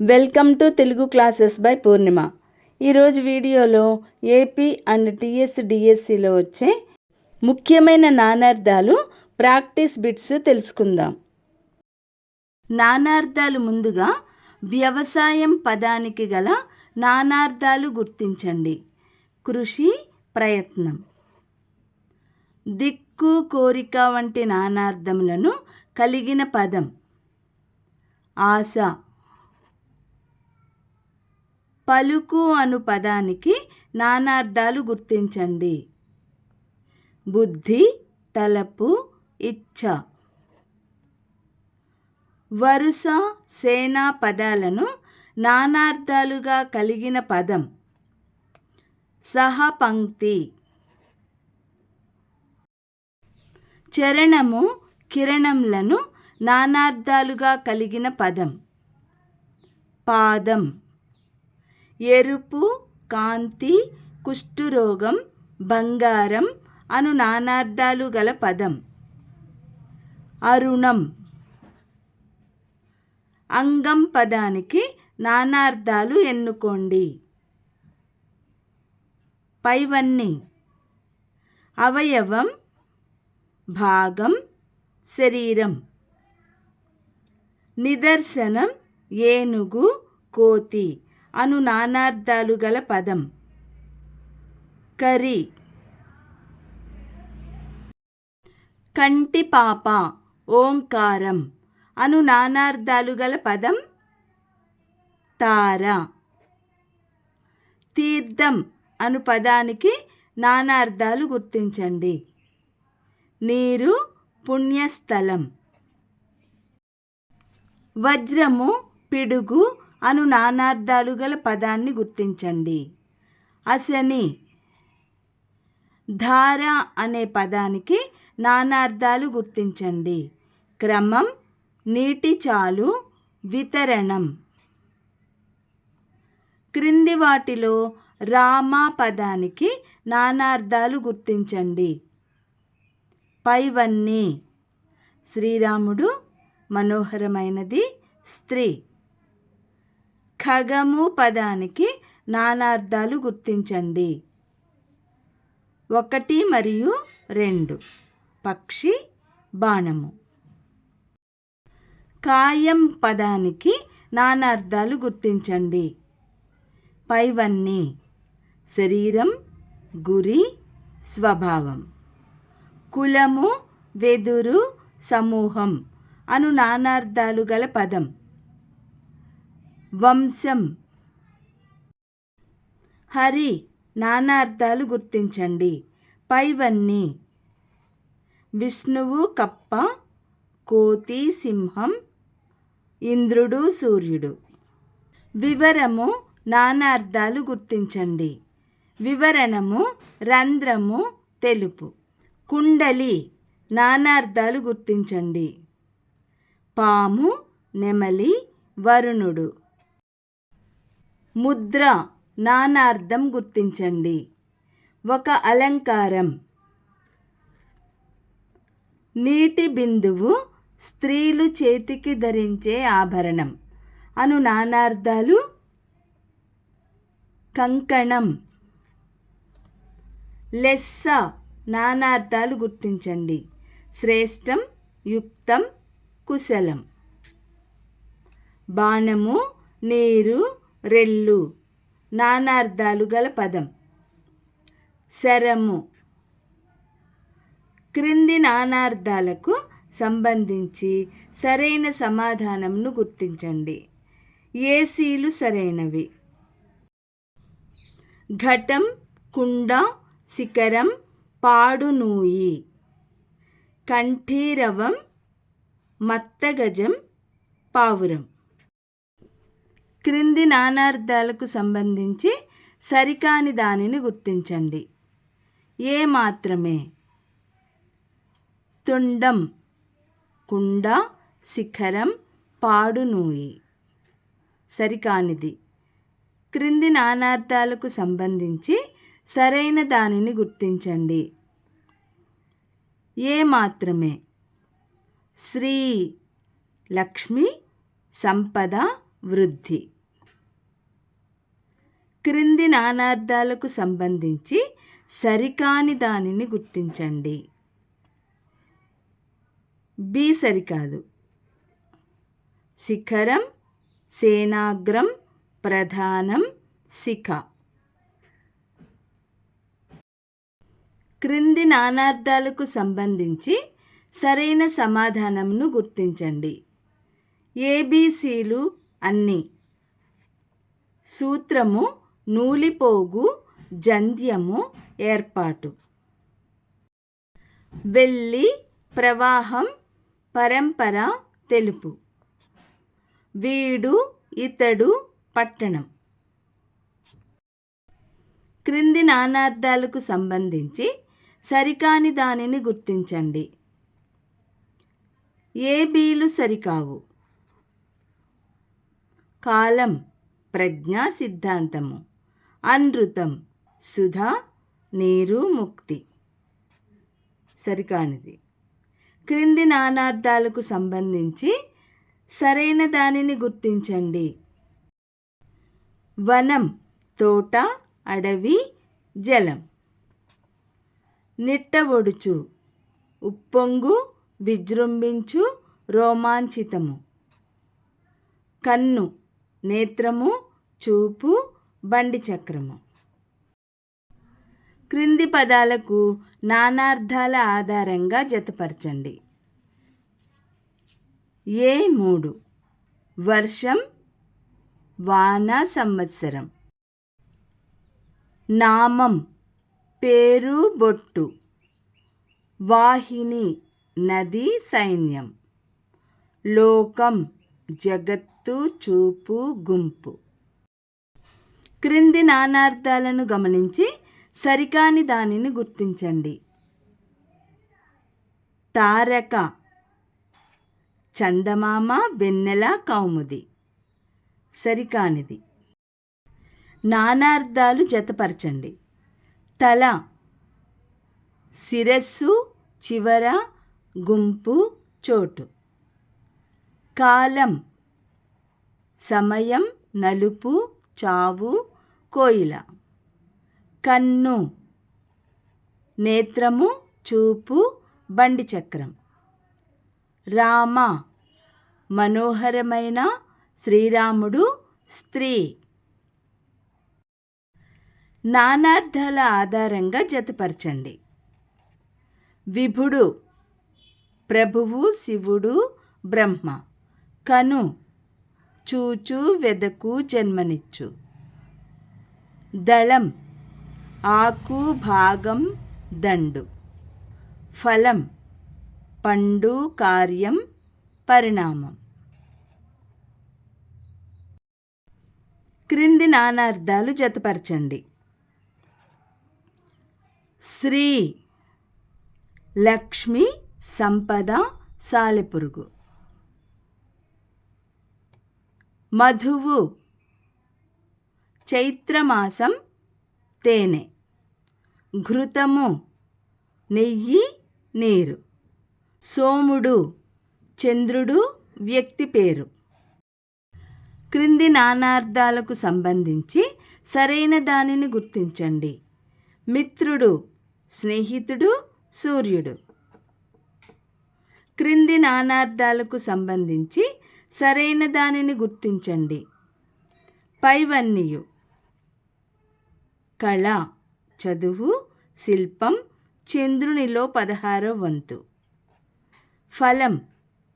Welcome to Telugu classes by Purnima. ఈరోజు వీడియోలో AP and టీఎస్డిఎస్సిలో వచ్చే ముఖ్యమైన నానార్థాలు ప్రాక్టీస్ బిట్స్ తెలుసుకుందాం. నానార్థాలు ముందుగా వ్యవసాయం పదానికి గల నానార్థాలు గుర్తించండి. కృషి ప్రయత్నం. దిక్కు కోరిక వంటి నానార్థములను కలిగిన పదం. ఆశ. పలుకు అను పదానికి నానార్థాలు గుర్తించండి. బుద్ధి తలపు ఇచ్ఛ వరుస సేనా పదాలను నానార్థాలుగా కలిగిన పదం. సహపంక్తి. చరణము కిరణంలను నానార్థాలుగా కలిగిన పదం. పాదం. ఎరుపు కాంతి కుష్ఠురోగం బంగారం అను నానార్థాలు గల పదం. అరుణం. అంగం పదానికి నానార్థాలు ఎన్నుకోండి. పైవన్నీ. అవయవం భాగం శరీరం. నిదర్శనం ఏనుగు కోతి. అను నానార్థాలు గల పదం. కరి. కంటి పాప ఓంకారం. అను నానార్థాలు గల పదం తార. తీర్థం అను పదానికి నానార్థాలు గుర్తించండి. నీరు పుణ్యస్థలం. వజ్రము పిడుగు అను నానార్థాలు గల పదాన్ని గుర్తించండి. అసని ధార అనే పదానికి నానార్థాలు గుర్తించండి. క్రమం నీటి చాలు వితరణం. క్రింది వాటిలో రామా పదానికి నానార్థాలు గుర్తించండి. పైవన్నీ. శ్రీరాముడు మనోహరమైనది స్త్రీ. ఖగము పదానికి నానార్థాలు గుర్తించండి. ఒకటి మరియు రెండు. పక్షి బాణము. కాయం పదానికి నానార్థాలు గుర్తించండి. పైవన్నీ. శరీరం గురి స్వభావం. కులము వెదురు సమూహం అను నానార్థాలు గల పదం. వంశం. హరి నానార్థాలు గుర్తించండి. పైవన్నీ. విష్ణువు కప్ప కోతి సింహం ఇంద్రుడు సూర్యుడు. వివరము నానార్థాలు గుర్తించండి. వివరణము రంధ్రము తెలుపు. కుండలి నానార్థాలు గుర్తించండి. పాము నెమలి వరుణుడు. ముద్ర నానార్థం గుర్తించండి. ఒక అలంకారం. నీటి బిందువు స్త్రీలు చేతికి ధరించే ఆభరణం. అను నానార్థాలు. కంకణం. లెస్స నానార్థాలు గుర్తించండి. శ్రేష్టం యుక్తం కుశలం. బాణము నీరు రెల్లు నానార్థాలు గల పదం. శరము. క్రింది నానార్థాలకు సంబంధించి సరైన సమాధానంను గుర్తించండి. ఏసీలు సరైనవి. ఘటం కుండ శిఖరం పాడునూయి. కంఠీరవం మత్తగజం పావురం. క్రింది నానార్థాలకు సంబంధించి సరికాని దానిని గుర్తించండి. ఏ మాత్రమే? తుండం కుండ శిఖరం పాడునూయి సరికానిది. క్రింది నానార్థాలకు సంబంధించి సరైన దానిని గుర్తించండి. ఏ మాత్రమే? శ్రీ లక్ష్మి సంపద వృద్ధి. క్రింది నానార్థాలకు సంబంధించి సరికాని దానిని గుర్తించండి. బి సరికాదు. శిఖరం సేనాగ్రం ప్రధానం శిఖ. క్రింది నానార్థాలకు సంబంధించి సరైన సమాధానంను గుర్తించండి. ఏబీసీలు అన్నీ. సూత్రము నూలిపోగు జంధ్యము ఏర్పాటు. వెళ్ళి ప్రవాహం పరంపర తెలుపు. వీడు ఇతడు పట్టణం. క్రింది నానార్థాలకు సంబంధించి సరికాని దానిని గుర్తించండి. ఏ బీలు సరికావు? కాలం ప్రజ్ఞా సిద్ధాంతము. అనృతం సుధా నీరు ముక్తి. సరికానిది. క్రింది నానార్థాలకు సంబంధించి సరైన దానిని గుర్తించండి. వనం తోట అడవి జలం. నిట్టవొడుచు ఉప్పొంగు విజృంభించు రోమాంచితము. కన్ను నేత్రము చూపు బండి చక్రము. క్రింది పదాలకు నానార్థాల ఆధారంగా జతపరచండి. ఏ మూడు? వర్షం వాన సంవత్సరం. నామం పేరు బొట్టు. వాహిని నది సైన్యం. లోకం జగత్తు చూపు గుంపు. క్రింది నానార్థాలను గమనించి సరికాని దానిని గుర్తించండి. తారక చందమామ వెన్నెల కౌముది. సరికానిది. నానార్థాలు జతపరచండి. తల శిరస్సు చివర గుంపు చోటు. కాలం సమయం నలుపు చావు కోయిల. కన్ను నేత్రము చూపు బండి చక్రం. రామ మనోహరమైన శ్రీరాముడు స్త్రీ. నానార్థాల ఆధారంగా జతపరచండి. విభుడు ప్రభువు శివుడు బ్రహ్మ. కను. చూచు వెదకు జన్మనిచ్చు. దళం ఆకు భాగం దండు. ఫలం పండు కార్యం పరిణామం. క్రింది నానార్థాలు జతపరచండి. శ్రీ లక్ష్మి సంపద సాలెపురుగు. మధువు. చైత్రమాసం తేనె. ఘృతము. నెయ్యి నీరు. సోముడు. చంద్రుడు వ్యక్తి పేరు. క్రింది నానార్థాలకు సంబంధించి సరైన దానిని గుర్తించండి. మిత్రుడు స్నేహితుడు సూర్యుడు. క్రింది నానార్థాలకు సంబంధించి సరైన దానిని గుర్తించండి. పైవన్నీయు. కళ చదువు శిల్పం చంద్రునిలో పదహారో వంతు. ఫలం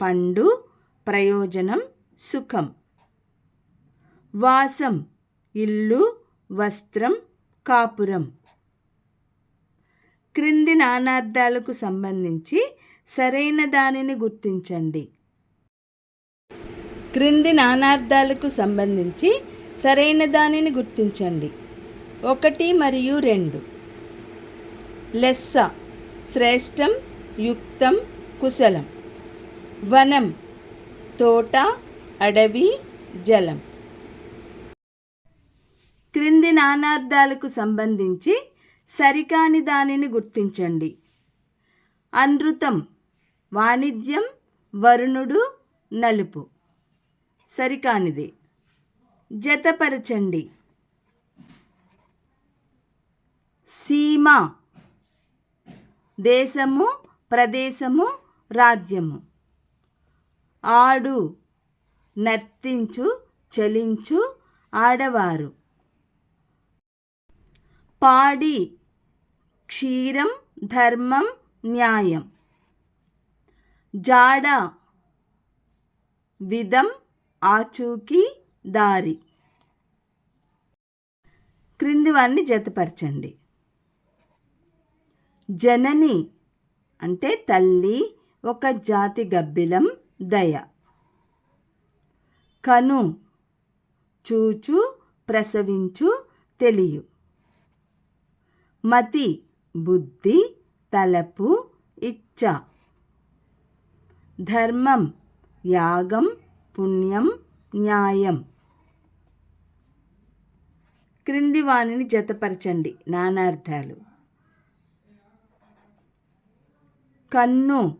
పండు ప్రయోజనం సుఖం. వాసం ఇల్లు వస్త్రం కాపురం. క్రింది నానార్థాలకు సంబంధించి సరైన దానిని గుర్తించండి. క్రింది నానార్థాలకు సంబంధించి సరైన దానిని గుర్తించండి. ఒకటి మరియు రెండు. లెస్స శ్రేష్టం యుక్తం కుశలం. వనం తోట అడవి జలం. క్రింది నానార్థాలకు సంబంధించి సరికాని దానిని గుర్తించండి. అనృతం వాణిజ్యం వరుణుడు నలుపు. సరికానిది. జతపరచండి. సీమ దేశము ప్రదేశము రాజ్యము. ఆడు నర్తించు చలించు ఆడవారు. పాడి క్షీరం ధర్మం న్యాయం. జాడ విధం ఆచూకీ దారి. క్రిందివన్నీ జతపరచండి. జనని అంటే తల్లి ఒక జాతి గబ్బిలం దయ. కను చూచు ప్రసవించు తెలియు. మతి బుద్ధి తలపు ఇచ్చ. ధర్మం యాగం పుణ్యం న్యాయం. క్రింది వాణిని జతపరచండి. నానార్థాలు. కన్ను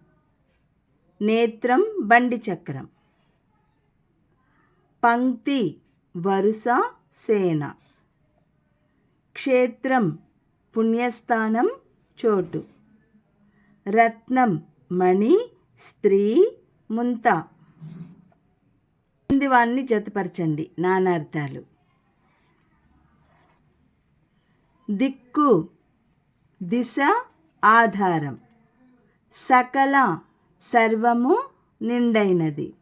నేత్రం బండి చక్రం. పంక్తి వరుస సేన. క్షేత్రం పుణ్యస్థానం చోటు. రత్నం మణి స్త్రీ ముంత. కింది వాన్ని జతపరచండి. నానార్థాలు. దిక్కు. దిశ. ఆధారం. సకల. సర్వము నిండైనది.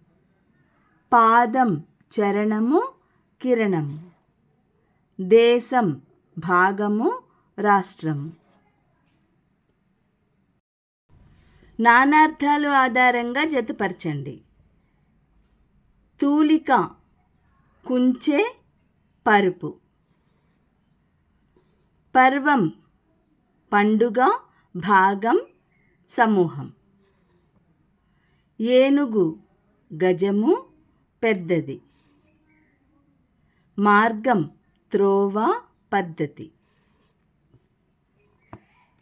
పాదం. చరణము. కిరణము. దేశం. భాగము. రాష్ట్రము. నానార్థాలు ఆధారంగా జతపరచండి. తూలిక కుంచే పరుపు. పర్వం పండుగ భాగం సమూహం. ఏనుగు గజము పెద్దది. మార్గం త్రోవ పద్ధతి.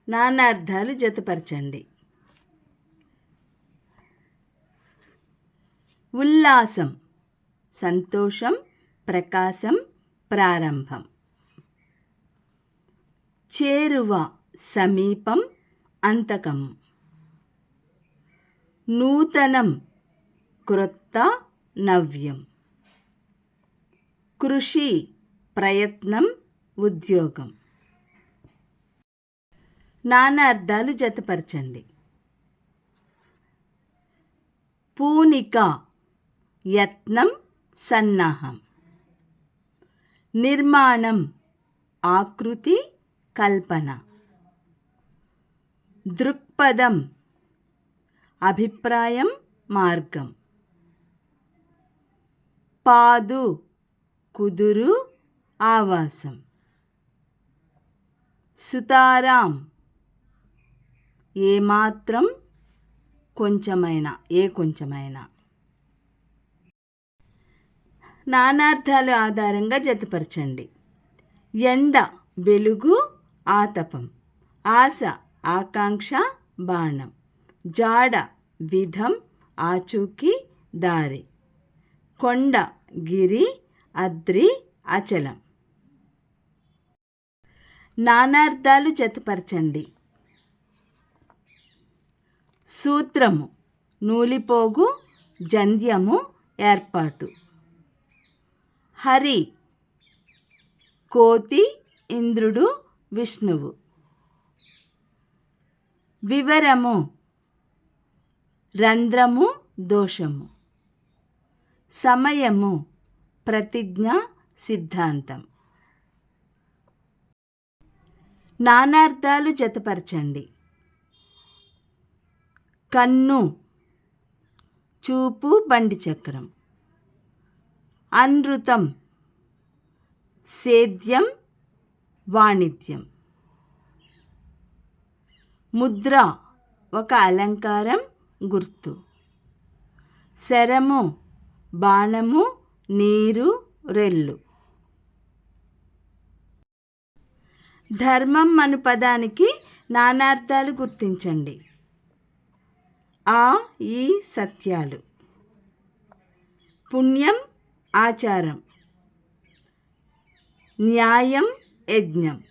నానార్థాలు జతపరచండి. ఉల్లాసం సంతోషం ప్రకాశం ప్రారంభం. చేరువ సమీపం అంతకం. నూతనం క్రొత్త నవ్యం. కృషి ప్రయత్నం ఉద్యోగం. నానా అర్థాలు జతపరచండి. పూనిక యత్నం సన్నాహం. నిర్మాణం ఆకృతి కల్పన. దృక్పథం అభిప్రాయం మార్గం. పాదు కుదురు ఆవాసం. సుతారాం ఏమాత్రం కొంచెమైనా ఏ కొంచెమైనా. నానార్థాలు ఆధారంగా జతపరచండి. ఎండ వెలుగు ఆతపం. ఆశ ఆకాంక్ష బాణం. జాడ విధం ఆచూకీ దారి. కొండ గిరి అద్రి అచలం. నానార్థాలు జతపరచండి. సూత్రము నూలిపోగు జంధ్యము ఏర్పాటు. హరి. కోతి ఇంద్రుడు విష్ణువు. వివరము. రంధ్రము దోషము. సమయము. ప్రతిజ్ఞ సిద్ధాంతం. నానార్థాలు జతపరచండి. కన్ను చూపు బండి చక్రం. అనృతం సేద్యం వాణిజ్యం. ముద్ర ఒక అలంకారం గుర్తు. శరము బాణము నీరు రెల్లు. ధర్మం అను పదానికి నానార్థాలు గుర్తించండి. ఆ ఈ సత్యాలు. పుణ్యం ఆచారం. న్యాయం యజ్ఞం.